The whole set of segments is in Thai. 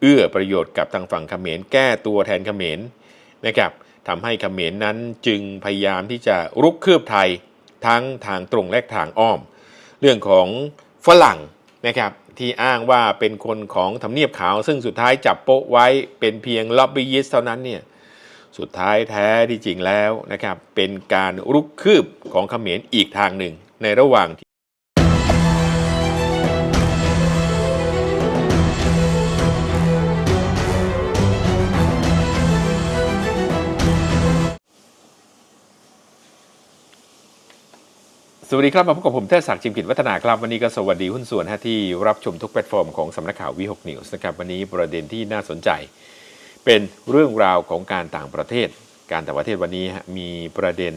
เอื้อประโยชน์กับทางฝั่งเขมรแก้ตัวแทนเขมรนะครับทำให้เขมรนั้นจึงพยายามที่จะรุกคืบไทยทั้งทางตรงและทางอ้อม เรื่องของฝรั่งนะครับที่อ้างว่าเป็นคนของทำเนียบขาว ซึ่งสุดท้ายจับโป๊ะไว้เป็นเพียงล็อบบี้ยิสเท่านั้นเนี่ยสุดท้ายแท้ที่จริงแล้วนะครับเป็นการรุกคืบของเขมรอีกทางหนึ่งในระหว่าง สวัสดีครับ มาพบกับผมเทศศักดิ์จิมกิจวัฒนาครับ วันนี้ก็สวัสดีหุ้นส่วนที่รับชมทุกแพลตฟอร์มของสำนักข่าววิหกนิวส์นะครับ วันนี้ประเด็นที่น่าสนใจ เป็นเรื่องราวของการต่างประเทศ การต่างประเทศวันนี้มีประเด็น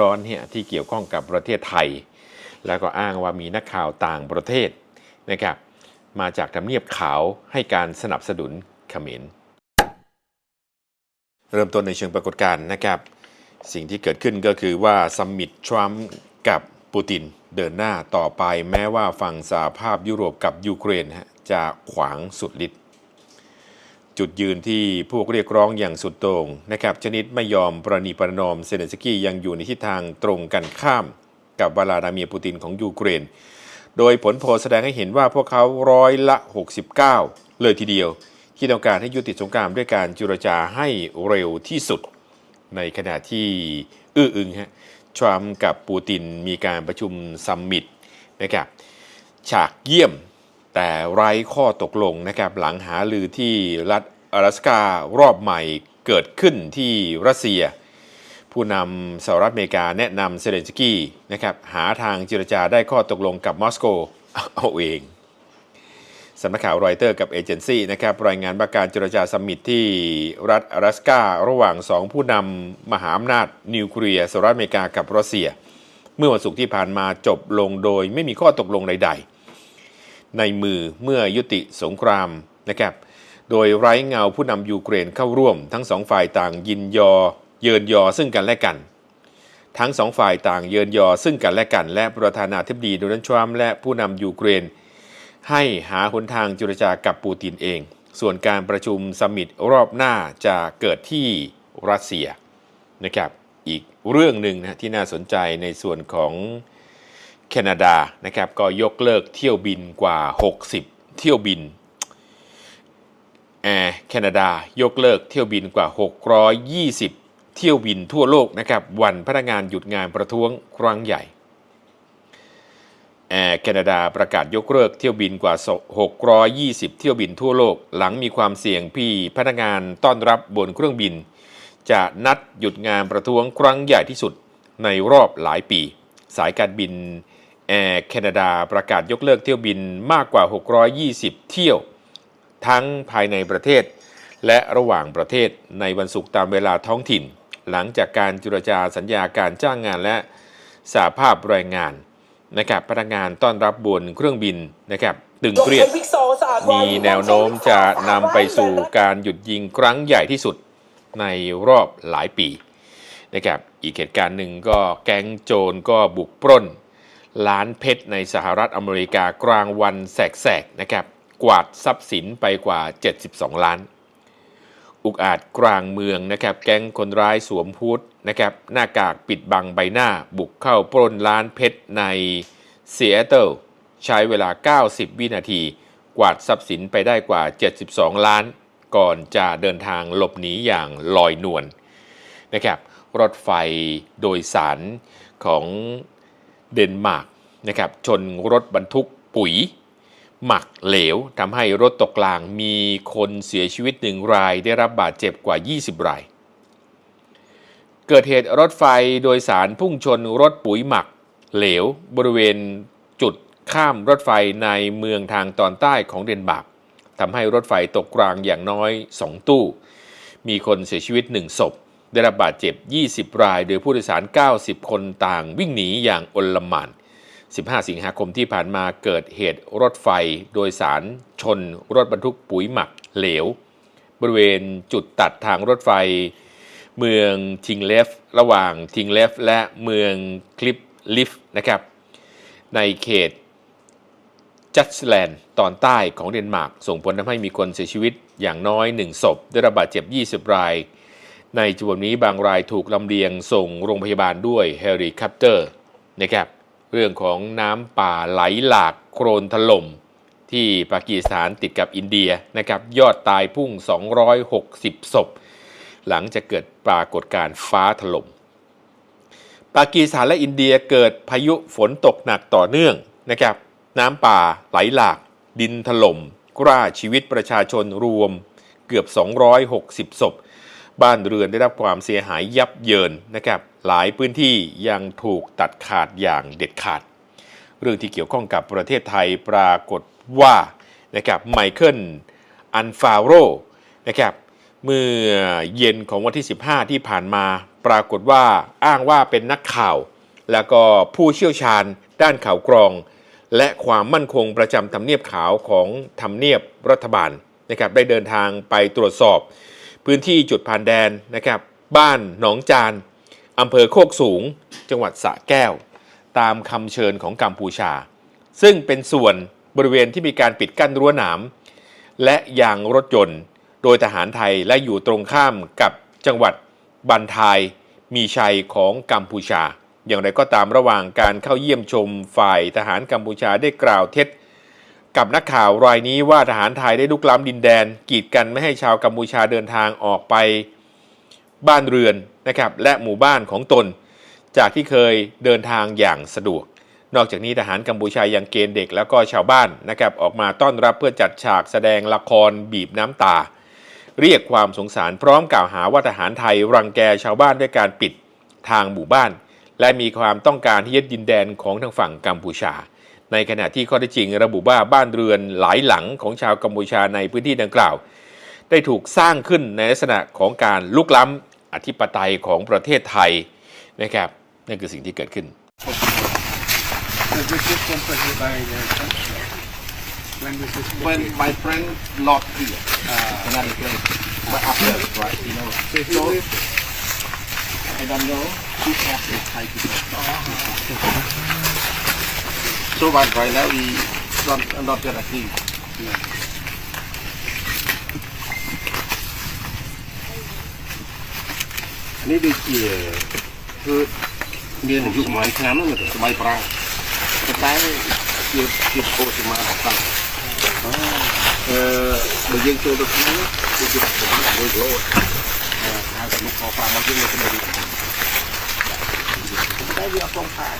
ร้อนๆเนี่ยที่เกี่ยวข้องกับประเทศไทย แล้วก็อ้างว่ามีนักข่าวต่างประเทศนะครับมาจากทำเนียบขาวให้การสนับสนุนเขมรเริ่มต้นในเชิงปรากฏการณ์นะครับ สิ่งที่เกิดขึ้นก็คือว่าซัมมิตทรัมป์กับ ปูตินเดินหน้าต่อไปแม้ว่าฝั่งสหภาพยุโรปกับยูเครนจะขวางสุดฤทธิ์จุดยืนที่พวกเรียกร้องอย่างสุดโต่งนะครับ ชนิดไม่ยอมประนีประนอมเซเลนสกี้ยังอยู่ในทิศทางตรงกันข้ามกับวลาดามีปูตินของยูเครน โดยผลโพลแสดงให้เห็นว่าพวกเขาร้อยละ 69 เลยทีเดียว ที่ต้องการให้ยุติสงครามด้วยการจุรจาให้เร็วที่สุด ในขณะที่อื้ออึงฮะ ทรัมป์กับปูตินมีการประชุมซัมมิตนะครับฉากเยี่ยมแต่ไร้ข้อตกลงนะครับหลังหาลือที่รัฐ阿拉สการอบใหม่เกิดขึ้นที่รัสเซีย ผู้นำสหรัฐอเมริกาแนะนำเซเลนสกี้นะครับหาทางเจรจาได้ข้อตกลงกับมอสโกเอาเอง สำนักข่าวรอยเตอร์กับเอเจนซี่นะครับรายงานว่าการเจรจาสมมิตที่รัฐ阿拉สการะหว่างสองผู้นำมหาอำนาจนิวเคลียร์สหรัฐอเมริกากับรัสเซีย เมื่อวันศุกร์ที่ผ่านมาจบลงโดยไม่มีข้อตกลงใด ๆ ในมือเมื่อยุติสงครามนะครับโดยไร้เงาผู้นำยูเครนเข้าร่วม ทั้งสองฝ่ายต่างยินยอเยินยอซึ่งกันและกัน ทั้งสองฝ่ายต่างเยินยอซึ่งกันและกัน และประธานาธิบดีโดนัลด์ทรัมป์และผู้นำยูเครน ให้หาหนทางเจรจากับปูตินเอง ส่วนการประชุมสมิตรอบหน้าจะเกิดที่รัสเซียนะครับอีกเรื่องหนึ่งนะที่น่าสนใจในส่วนของแคนาดานะครับก็ยกเลิกเที่ยวบินกว่า 60 เที่ยวบินแอร์แคนาดายกเลิกเที่ยวบินกว่า 620 เที่ยวบินทั่วโลกนะครับวันพนักงานหยุดงานประท้วงครั้งใหญ่ แอร์แคนาดาประกาศยกเลิกเที่ยวบินกว่า 620 เที่ยวบินทั่วโลก หลังมีความเสี่ยงพี่พนักงานต้อนรับบนเครื่องบิน จะนัดหยุดงานประท้วงครั้งใหญ่ที่สุดในรอบหลายปี สายการบินแอร์แคนาดาประกาศยกเลิกเที่ยวบินมากกว่า 620 เที่ยว ทั้งภายในประเทศ และระหว่างประเทศในวันศุกร์ตามเวลาท้องถิ่น หลังจากการจุรจาสัญญาการจ้างงานและสาภาพแรงงาน นะครับพนักงานต้อนรับบนเครื่องบินนะครับตึงเครียดมีแนวโน้มจะนำไปสู่การหยุดยิงครั้งใหญ่ที่สุดในรอบหลายปีนะครับอีกเหตุการณ์หนึ่งก็แก๊งโจรก็บุกปล้นร้านเพชรในสหรัฐอเมริกากลางวันแสกๆนะครับกวาดทรัพย์สินไปกว่า 72 ล้าน อุกอาจกลางเมืองนะครับ แก๊งคนร้ายสวมฮูดนะครับหน้ากากปิดบังใบหน้า บุกเข้าปล้นร้านเพชรในเซีแอตเทิลใช้เวลา 90 วินาที กวาดทรัพย์สินไปได้กว่า 72 ล้าน ก่อนจะเดินทางหลบหนีอย่างลอยนวลนะครับ รถไฟโดยสารของเดนมาร์กนะครับ ชนรถบรรทุกปุ๋ย หมักเหลวทำให้รถตกกลางมีคนเสียชีวิตหนึ่งรายได้รับบาดเจ็บกว่า 20 ราย เกิดเหตุรถไฟโดยสารพุ่งชนรถปุ๋ยหมักเหลวบริเวณจุดข้ามรถไฟในเมืองทางตอนใต้ของเดนมาร์กทำให้รถไฟตกกลางอย่างน้อย 2 ตู้ มีคนเสียชีวิต 1 ศพ ได้รับบาดเจ็บ 20 ราย โดยผู้โดยสาร 90 คนต่างวิ่งหนีอย่างอลหม่าน 15 สิงหาคมที่ผ่านมาเกิดเหตุรถไฟโดยสารชนรถบรรทุกปุ๋ยหมักเหลว บริเวณจุดตัดทางรถไฟ เมืองทิงเลฟ ระหว่างทิงเลฟ และเมืองคลิปลิฟนะครับ ในเขตจัสแลนด์ตอนใต้ของเดนมาร์กส่งผลทำให้มีคนเสียชีวิตอย่างน้อย 1 ศพ ได้รับบาดเจ็บ 20 ราย ในจำนวนนี้บางรายถูกลำเลียงส่งโรงพยาบาลด้วยเฮลิคอปเตอร์นะครับ เรื่องของน้ำป่าไหลหลากโครนถล่ม ที่ปากีสถานติดกับอินเดียนะครับยอดตายพุ่ง 260 ศพ หลังจากเกิดปรากฏการณ์ฟ้าถล่ม ปากีสถานและอินเดียเกิดพายุฝนตกหนักต่อเนื่องนะครับน้ำป่าไหลหลาก ดินถล่มกล้าชีวิตประชาชนรวมเกือบ 260 ศพ บ้านเรือนได้รับความเสียหายยับเยินนะครับหลายพื้นที่ยังถูกตัดขาดอย่างเด็ดขาด เรื่องที่เกี่ยวข้องกับประเทศไทยปรากฏว่านะครับไมเคิลอันฟาโรนะครับเมื่อเย็นของวันที่ 15 ที่ผ่านมาปรากฏว่าอ้างว่าเป็นนักข่าว แล้วก็ผู้เชี่ยวชาญด้านข่าวกรอง และความมั่นคงประจำทำเนียบขาวของทำเนียบรัฐบาลนะครับได้เดินทางไปตรวจสอบ พื้นที่จุดผ่านแดนนะครับ บ้านหนองจานอำเภอโคกสูง จังหวัดสระแก้ว ตามคำเชิญของกัมพูชา ซึ่งเป็นส่วนบริเวณที่มีการปิดกั้นรั้วหนาม และยางรถยนต์ โดยทหารไทยและอยู่ตรงข้ามกับจังหวัดบันทายมีชัยของกัมพูชา อย่างไรก็ตามระหว่างการเข้าเยี่ยมชมฝ่ายทหารกัมพูชาได้กล่าวเท็จ กับนักข่าวรายนี้ว่าทหารไทยได้ลุกล้ำดินแดน กีดกันไม่ให้ชาวกัมพูชาเดินทางออกไปบ้านเรือนนะครับและหมู่บ้านของตน จากที่เคยเดินทางอย่างสะดวก นอกจากนี้ทหารกัมพูชายังเกณฑ์เด็กแล้วก็ชาวบ้านนะครับออกมาต้อนรับเพื่อจัดฉากแสดงละครบีบน้ำตา เรียกความสงสารพร้อมกล่าวหาว่าทหารไทยรังแกชาวบ้านด้วยการปิดทางหมู่บ้าน และมีความต้องการที่ยึดดินแดนของทางฝั่งกัมพูชา ในขณะที่ข้อเท็จจริง ระบุว่าบ้านเรือนหลายหลังของชาวกัมพูชาในพื้นที่ดังกล่าว ได้ถูกสร้างขึ้นในลักษณะของการลุกล้ำอธิปไตยของประเทศไทยนะครับนั่นคือสิ่งที่เกิดขึ้น The British company by the French. When this is when my friend lost here, uh, another place, but after, right, you know, so he so lived, I don't know who has the Thai people. So but right now we don't not yet agree. Yeah. នេះដូចជាគឺមានអាយុប្រហែលឆ្នាំហ្នឹងសម័យប្រាំងប៉ុន្តែជាជាពោសមាអត់តាំងអឺបើយើងចូលទៅក្នុងគឺជាប្រហែល1គីឡូហើយក៏មក5មកយើងនៅក្នុងនេះតែវាអត់ផងផាយ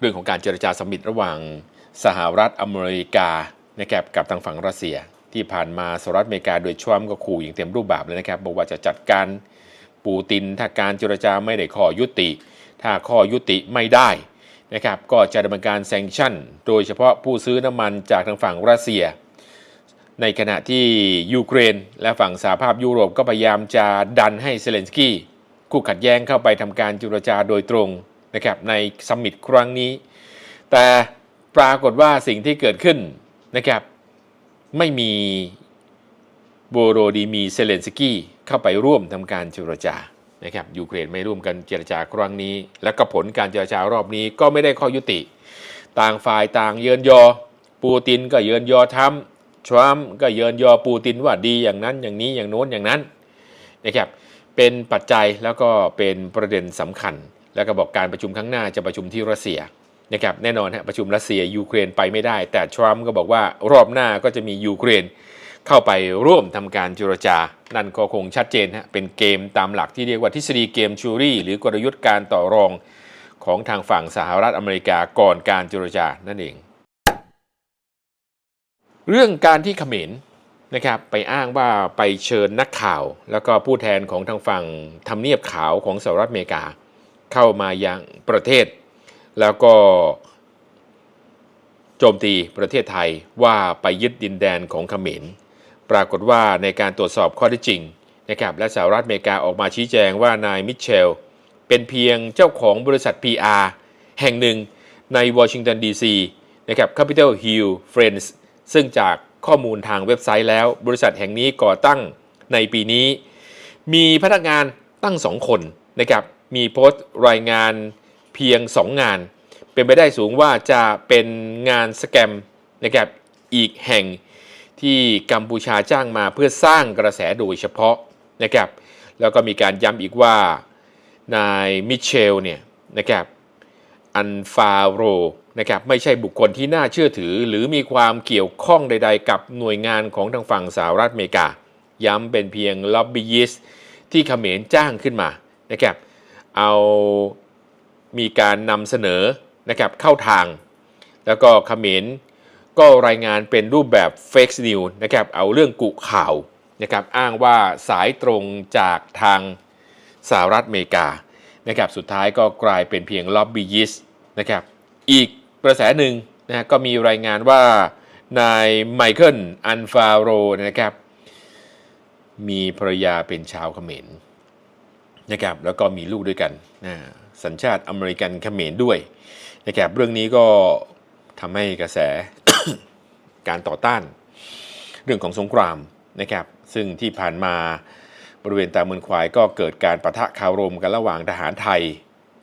เรื่องของการเจรจาสมมิตระหว่างสหรัฐอเมริกานะครับกับทางฝั่งรัสเซีย ที่ผ่านมาสหรัฐอเมริกาโดยทรัมก็ขู่อย่างเต็มรูปแบบเลยนะครับบอกว่าจะจัดการปูตินถ้าการเจรจาไม่ได้ข้อยุติ ถ้าข้อยุติไม่ได้นะครับก็จะดำเนินการแซงชั่น โดยเฉพาะผู้ซื้อน้ำมันจากทางฝั่งรัสเซีย ในขณะที่ยูเครน และฝั่งสหภาพยุโรปก็พยายามจะดันให้เซเลนสกี้คู่ขัดแย้งเข้าไปทำการเจรจาโดยตรง นะครับในซัมมิตครั้งนี้ แต่ปรากฏว่าสิ่งที่เกิดขึ้นนะครับไม่มีโบโรดีมีเซเลนสกี้เข้าไปร่วมทำการเจรจานะครับยูเครนไม่ร่วมกันเจรจาครั้งนี้ และก็ผลการเจรจารอบนี้ก็ไม่ได้ข้อยุติ ต่างฝ่ายต่างเยินยอ ปูตินก็เยินยอทำทรัมป์ก็เยินยอปูตินว่าดีอย่างนั้นอย่างนี้อย่างโน้นอย่างนั้นนะครับเป็นปัจจัยแล้วก็เป็นประเด็นสำคัญ แล้วก็บอกการประชุมครั้งหน้าจะประชุมที่รัสเซียนะครับแน่นอนฮะประชุมรัสเซียยูเครนไปไม่ได้ แต่ทรัมป์ก็บอกว่ารอบหน้าก็จะมียูเครนเข้าไปร่วมทำการเจรจา นั่นก็คงชัดเจนฮะเป็นเกมตามหลักที่เรียกว่าทฤษฎีเกมชูรี่ หรือกลยุทธ์การต่อรองของทางฝั่งสหรัฐอเมริกาก่อนการเจรจานั่นเอง เรื่องการที่เขมรนะครับไปอ้างว่าไปเชิญนักข่าว แล้วก็ผู้แทนของทางฝั่งทำเนียบขาวของสหรัฐอเมริกา เข้ามายังประเทศ แล้วก็โจมตีประเทศไทยว่าไปยึดดินแดนของเขมร ปรากฏว่าในการตรวจสอบข้อท็จจริงนะครับและสหรัฐอเมริกาออกมาชี้แจงว่านายมิเชล เป็นเพียงเจ้าของบริษัท PR แห่งหนึ่งในวอชิงตันดีซีนะครับ Capitol Hill Friends ซึ่งจากข้อมูลทางเว็บไซต์แล้ว บริษัทแห่งนี้ก่อตั้งในปีนี้ มีพนักงานตั้งสองคนนะครับ มีโพสต์รายงานเพียง 2 งาน เป็นไปได้สูงว่าจะเป็นงานสแกมนะครับอีกแห่งที่กัมพูชาจ้างมาเพื่อสร้างกระแสโดยเฉพาะนะครับแล้วก็มีการย้ำอีกว่านายมิเชลเนี่ยนะครับอันฟาโรนะครับไม่ใช่บุคคลที่น่าเชื่อถือ หรือมีความเกี่ยวข้องใด ๆ กับหน่วยงานของทางฝั่งสหรัฐอเมริกา ย้ำเป็นเพียงล็อบบี้ยิสที่เขมรจ้างขึ้นมานะครับ เอามีการนำเสนอนะครับเข้าทาง แล้วก็เขมรก็รายงานเป็นรูปแบบ Fake News นะครับเอาเรื่องกุข่าวนะครับอ้างว่าสายตรงจากทางสหรัฐอเมริกานะครับสุดท้ายก็กลายเป็นเพียงล็อบบี้ยิสนะครับอีกกระแสหนึ่งนะฮะก็มีรายงานว่านายไมเคิลอันฟาโรนะครับมีภรรยาเป็นชาวเขมร นะครับ แล้วก็มีลูกด้วยกันนะสัญชาติอเมริกันเขมรด้วยนะครับเรื่องนี้ก็ทำให้กระแสการต่อต้าน เรื่องของสงครามนะครับ ซึ่งที่ผ่านมาบริเวณตาเมืองควายก็เกิดการประทะคารมกันระหว่างทหารไทย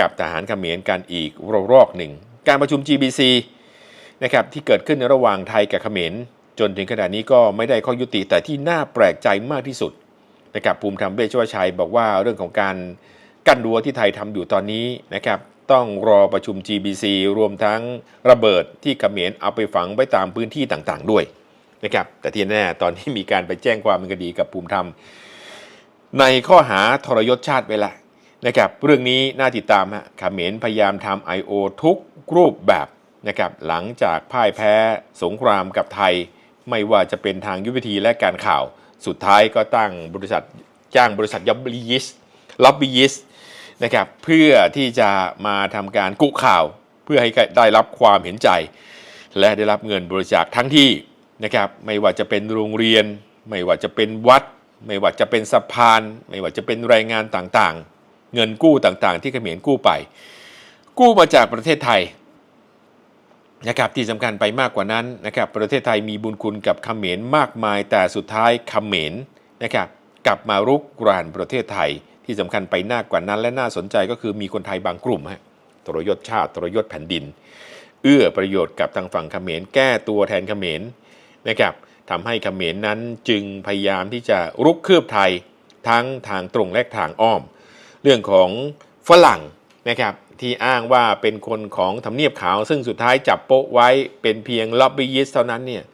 กับทหารเขมรกันอีกระลอกหนึ่ง การประชุม GBC นะครับที่เกิดขึ้นในระหว่างไทยกับเขมรจนถึงขณะนี้ก็ไม่ได้ข้อยุติแต่ที่น่าแปลกใจมากที่สุด นะครับภูมิธรรมเวชวชัยบอกว่าเรื่องของการกั้นรั้วที่ไทยทำอยู่ตอนนี้นะครับต้องรอประชุม GBC รวมทั้งระเบิดที่เขมรเอาไปฝังไว้ตามพื้นที่ต่างๆด้วยนะครับแต่ที่แน่ตอนนี้มีการไปแจ้งความเป็นคดีกับภูมิธรรม ในข้อหาทรยศชาติไปละนะครับเรื่องนี้น่าติดตามฮะเขมรพยายามทำ I.O. ทุกรูปแบบนะครับหลังจากพ่ายแพ้สงครามกับไทย ไม่ว่าจะเป็นทางยุทธวิธีและการข่าว สุดท้ายก็ตั้งบริษัทจ้างบริษัทยับบิยิสล็อบบิยิสนะครับเพื่อที่จะมาทำการกุข่าว เพื่อให้ได้รับความเห็นใจ และได้รับเงินบริจาคทั้งที่นะครับไม่ว่าจะเป็นโรงเรียน ไม่ว่าจะเป็นวัด ไม่ว่าจะเป็นสะพาน ไม่ว่าจะเป็นแรงงานต่างๆ เงินกู้ต่างๆ ที่เขมรกู้ไป กู้มาจากประเทศไทย นะครับที่สำคัญไปมากกว่านั้นนะครับประเทศไทยมีบุญคุณกับเขมรมากมาย แต่สุดท้ายเขมรนะครับกลับมารุกรานประเทศไทยที่สำคัญไปมากกว่านั้นและน่าสนใจก็คือมีคนไทยบางกลุ่มฮะทรยศชาติทรยศแผ่นดิน เอื้อประโยชน์กับทางฝั่งเขมรแก้ตัวแทนเขมรนะครับทำให้เขมรนั้นจึงพยายามที่จะรุกคืบไทยทั้งทางตรงและทางอ้อม เรื่องของฝรั่งนะครับ ที่อ้างว่าเป็นคนของทำเนียบขาว ซึ่งสุดท้ายจับโป๊ะไว้เป็นเพียงล็อบบี้ยิสเท่านั้นเนี่ย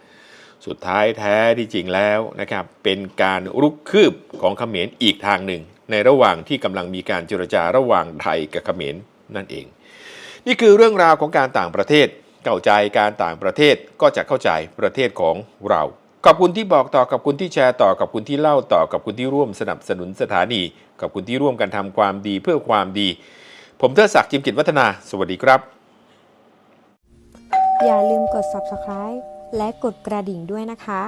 สุดท้ายแท้ที่จริงแล้วนะครับเป็นการรุกคืบของเขมรอีกทางหนึ่ง ในระหว่างที่กำลังมีการเจรจาระหว่างไทยกับเขมรนั่นเอง นี่คือเรื่องราวของการต่างประเทศเข้าใจการต่างประเทศก็จะเข้าใจประเทศของเราขอบคุณที่บอกต่อกับคุณที่แชร์ต่อกับคุณที่เล่าต่อกับคุณที่ร่วมสนับสนุนสถานีขอบคุณที่ร่วมกันทำความดีเพื่อความดี ผมเทดศักดิ์จิมกิจวัฒนา สวัสดีครับ อย่าลืมกด subscribe และกดกระดิ่งด้วยนะคะ